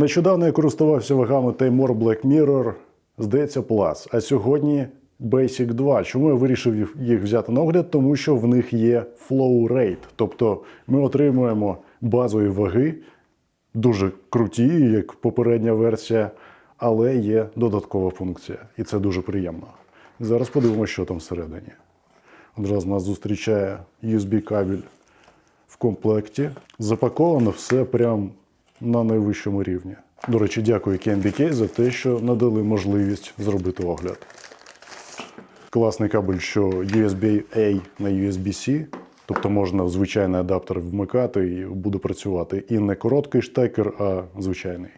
Нещодавно я користувався вагами Taymor Black Mirror, здається, Plus. А сьогодні Basic 2. Чому я вирішив їх взяти на огляд? Тому що в них є flow rate. Тобто ми отримуємо базові ваги, дуже круті, як попередня версія, але є додаткова функція. І це дуже приємно. Зараз подивимося, що там всередині. Одразу нас зустрічає USB-кабель в комплекті. Запаковано все прям на найвищому рівні. До речі, дякую KNBK за те, що надали можливість зробити огляд. Класний кабель, що USB-A на USB-C, тобто можна звичайний адаптер вмикати і буде працювати. І не короткий штекер, а звичайний.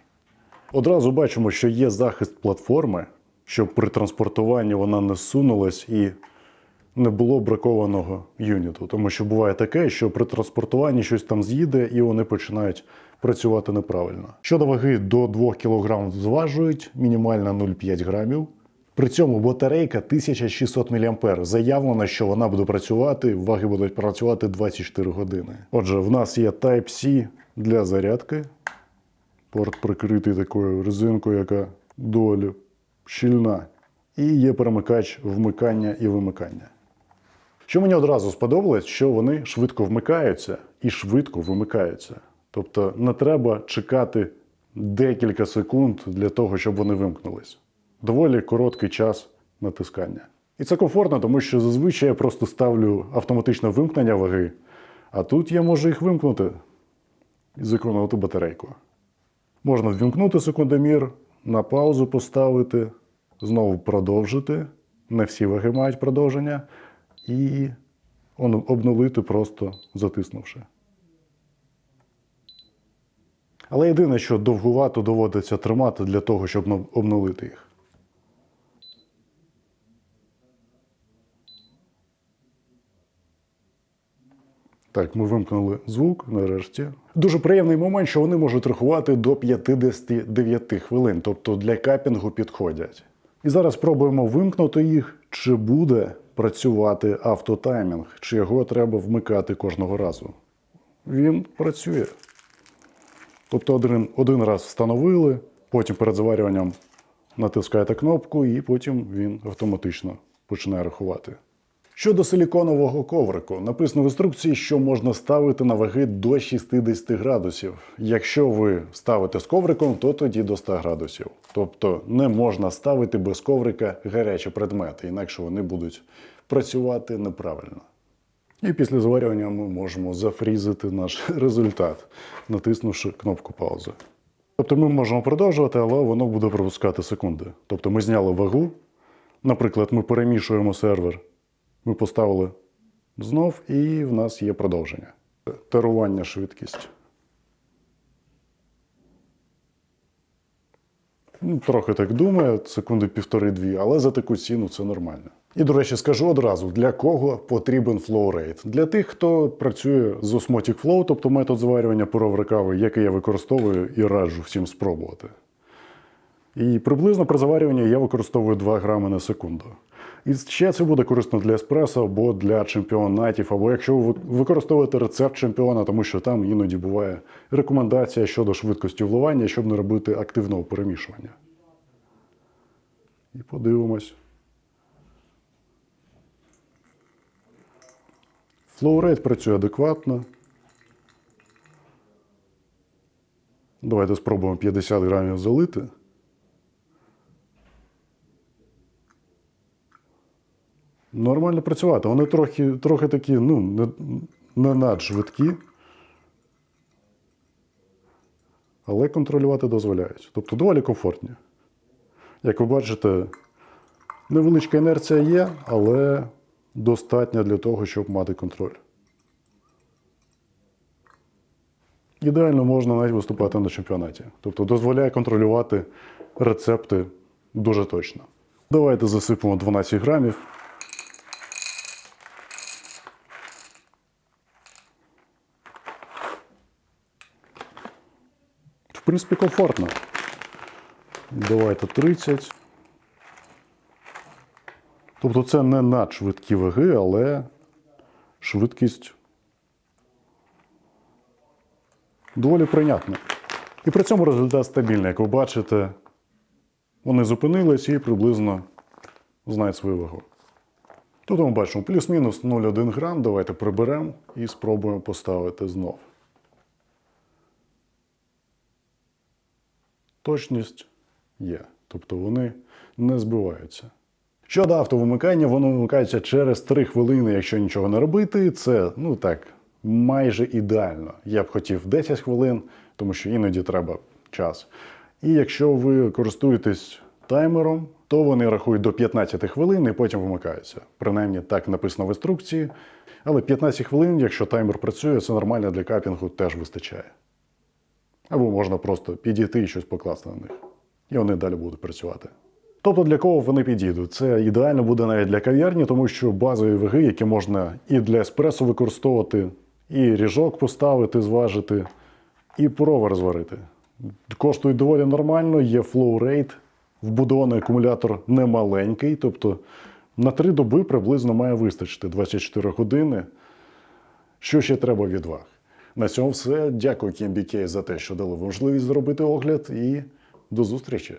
Одразу бачимо, що є захист платформи, щоб при транспортуванні вона не сунулась і не було бракованого юніту. Тому що буває таке, що при транспортуванні щось там з'їде і вони починають працювати неправильно. Щодо ваги до 2 кг зважують, мінімальна 0,5 грамів. При цьому батарейка 1600 мА. Заявлено, що вона буде працювати, ваги будуть працювати 24 години. Отже, в нас є Type-C для зарядки. Порт прикритий такою резинкою, яка доволі щільна. І є перемикач вмикання і вимикання. Що мені одразу сподобалось, що вони швидко вмикаються і швидко вимикаються. Тобто не треба чекати декілька секунд для того, щоб вони вимкнулись. Доволі короткий час натискання. І це комфортно, тому що зазвичай я просто ставлю автоматичне вимкнення ваги, а тут я можу їх вимкнути і зекономити батарейку. Можна ввімкнути секундомір, на паузу поставити, знову продовжити. Не всі ваги мають продовження. І обнулити просто затиснувши. Але єдине, що довгувато доводиться тримати для того, щоб ну, обнулити їх. Так, ми вимкнули звук нарешті. Дуже приємний момент, що вони можуть рахувати до 59 хвилин, тобто для капінгу підходять. І зараз спробуємо вимкнути їх, чи буде працювати автотаймінг, чи його треба вмикати кожного разу. Він працює. Тобто один, один раз встановили, потім перед заварюванням натискаєте кнопку, і потім він автоматично починає рахувати. Щодо силіконового коврику, написано в інструкції, що можна ставити на ваги до 60 градусів. Якщо ви ставите з ковриком, то тоді до 100 градусів. Тобто не можна ставити без коврика гарячі предмети, інакше вони будуть працювати неправильно. І після зварювання ми можемо зафрізити наш результат, натиснувши кнопку паузи. Тобто ми можемо продовжувати, але воно буде пропускати секунди. Тобто ми зняли вагу. Наприклад, ми перемішуємо сервер, ми поставили знов, і в нас є продовження. Терування швидкість. Ну, трохи так думає, секунди півтори-дві, але за таку ціну це нормально. І, до речі, скажу одразу, для кого потрібен rate. Для тих, хто працює з Osmotic Flow, тобто метод зварювання пуроври кави, який я використовую і раджу всім спробувати. І приблизно при заварюванні я використовую 2 грами на секунду. І ще це буде корисно для еспресо або для чемпіонатів, або якщо ви використовуєте рецепт чемпіона, тому що там іноді буває рекомендація щодо швидкості вливання, щоб не робити активного перемішування. І подивимось. Flow працює адекватно. Давайте спробуємо 50 грамів залити. Нормально працювати. Вони трохи, трохи такі, ну, не, не надшвидкі, але контролювати дозволяють. Тобто доволі комфортні. Як ви бачите, невеличка інерція є, але достатня для того, щоб мати контроль. Ідеально можна навіть виступати на чемпіонаті. Тобто дозволяє контролювати рецепти дуже точно. Давайте засипемо 12 грамів. В принципі, комфортно. Давайте 30. Тобто це не надшвидкі ваги, але швидкість доволі прийнятна. І при цьому результат стабільний. Як ви бачите, вони зупинились і приблизно знають свою вагу. Тут ми бачимо плюс-мінус 0,1 грам. Давайте приберемо і спробуємо поставити знов. Точність є. Тобто вони не збиваються. Щодо автовимикання, воно вимикається через 3 хвилини, якщо нічого не робити. Це, ну так, майже ідеально. Я б хотів 10 хвилин, тому що іноді треба час. І якщо ви користуєтесь таймером, то вони рахують до 15 хвилин і потім вимикаються. Принаймні так написано в інструкції. Але 15 хвилин, якщо таймер працює, це нормально для капінгу теж вистачає. Або можна просто підійти і щось покласти на них. І вони далі будуть працювати. Тобто для кого вони підійдуть? Це ідеально буде навіть для кав'ярні, тому що базові ваги, які можна і для еспресо використовувати, і ріжок поставити, зважити, і провер зварити. Коштують доволі нормально, є rate, вбудований акумулятор немаленький, тобто на три доби приблизно має вистачити 24 години. Що ще треба від ваг? На цьому все. Дякую KMBK за те, що дали можливість зробити огляд, і до зустрічі!